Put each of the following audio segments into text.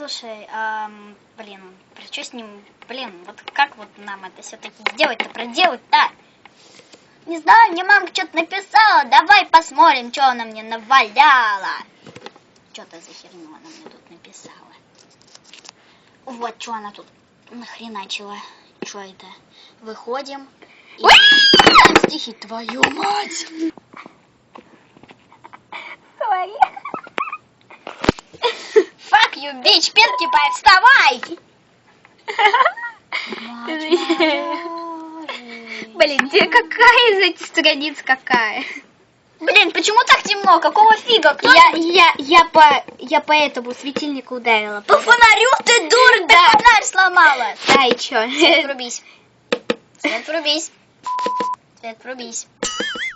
Слушай, ам, блин, что с ним, блин, вот как вот нам это все-таки сделать-то, проделать-то? Не знаю, мне мамка что-то написала, давай посмотрим, что она мне наваляла. Что-то за херню она мне тут написала. Вот, что она тут нахреначила. Что это? Выходим. И... стихи, твою мать! Sorry. You, bitch, Пинки Пай, вставай! Блин, тебе какая из этих страниц какая? Блин, почему так темно? Какого фига? Кто? Я, я, я по, я по этому светильнику ударила. По фонарю ты дура, ты фонарь сломала. Да, и чё? Свет врубись. Свет врубись. Свет врубись.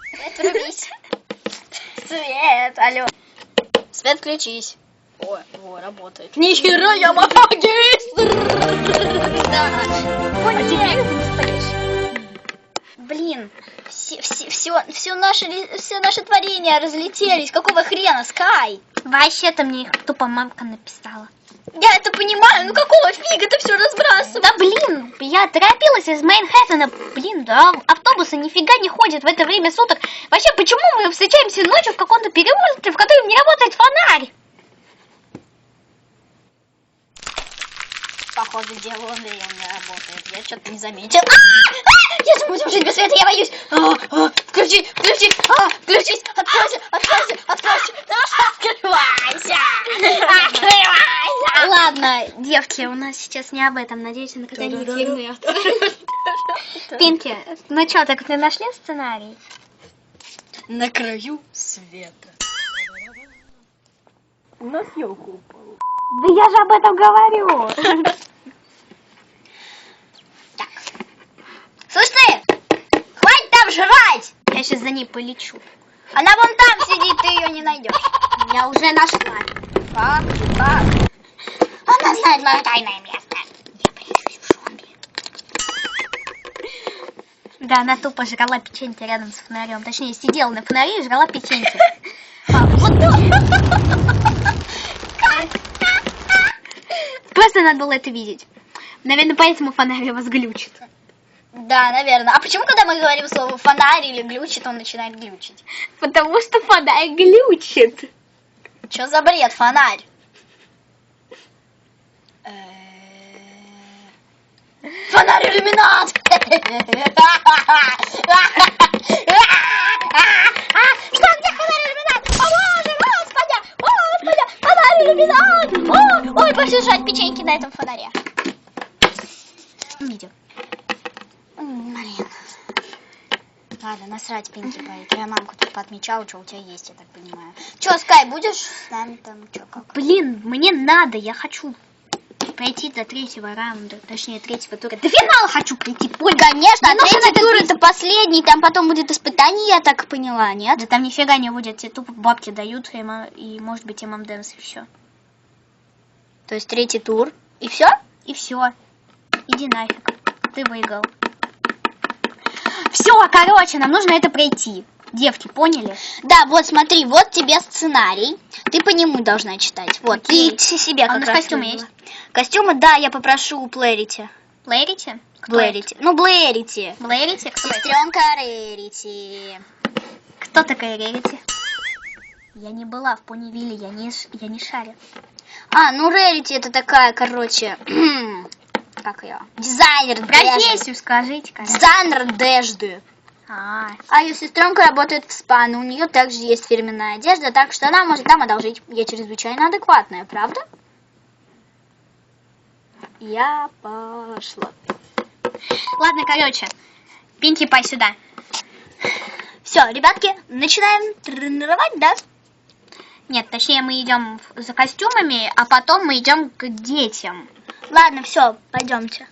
Свет врубись. Свет, алло. Свет включись. О, о, работает. Нихера я магистр! Блин, все, все, все, все, наши, все наши творения разлетелись. Какого хрена, Скай? Вообще-то мне их тупо мамка написала. Я это понимаю, ну какого фига ты все разбрасываешь? Да блин, я торопилась из Мейнхэттена. Блин, да автобусы нифига не ходят в это время суток. Вообще, почему мы встречаемся ночью в каком-то переулке, в котором не работает фонарь? Походу, дело он не работает. Я что-то не заметил. А! А! Мы будем жить без света, я боюсь. А, Включи, включи, а, включись, откройся, откройся, откройся. Открывайся, открывайся. Ладно, девки, у нас сейчас не об этом. Надеюсь, на когда-нибудь верну Пинки, ну что, так ты нашли сценарий? На краю света. У нас елка упала. Да я же об этом говорю. Так. Слышь ты, хватит там жрать. Ней полечу. Она вон там сидит, ты ее не найдешь. Я уже нашла. Как? Как? Она знает мое тайное место. Я полечу в жопе. Да, она тупо жрала печенье рядом с фонарем. Точнее, сидела на фонаре и жрала печенье. А, вот так. Просто надо было это видеть. Наверное, поэтому фонарь вас глючит. Да, наверное. А почему, когда мы говорим слово фонарь или глючит, он начинает глючить? Потому что фонарь глючит. Что за бред, фонарь? Э, Фонарь иллюминат! Что, где фонарь иллюминат? О, боже, господи! Господи! Фонарь иллюминат! О, Ой, пошли жрать печеньки на этом фонаре. Видео. Блин. Ладно, насрать, Пинки Пай. Твоя мамка тут поотмечала, что у тебя есть, я так понимаю. Че, Скай, будешь с нами там, что, как? Блин, мне надо, я хочу пройти до третьего раунда, точнее третьего тура. До финала хочу прийти, Поль. Конечно, а нужно третий тур 30. это последний, там потом будет испытание, я так поняла, нет? Да там нифига не будет, тебе тупо бабки дают, и, и может быть и мамденс, и все. То есть третий тур, и все? И все. Иди нафиг. Ты выиграл. Все, короче, нам нужно это пройти. Девки, поняли? Да, вот смотри, вот тебе сценарий, ты по нему должна читать. Вот, Окей. ты себе А как у нас раз костюмы есть? Костюмы, да, я попрошу у Плэрити. Блэрите? Кто Блэрити. Ну, Блэрити. это? Блэрите? Кто? Сестренка Рерити. Кто такая Рерити? Я не была в Понивилле, я не, я не шарю. А, ну Рерити это такая, короче, как ее? Дизайнер. Профессию скажите, конечно. Дизайнер одежды. А, А ее сестренка работает в спа, но у нее также есть фирменная одежда, так что она может там одолжить. Я чрезвычайно адекватная, правда? Я пошла. ладно, короче. Пинки, пой сюда. Все, ребятки, начинаем тренировать, да? Нет, точнее мы идем за костюмами, а потом мы идем к детям. Ладно, все, пойдемте.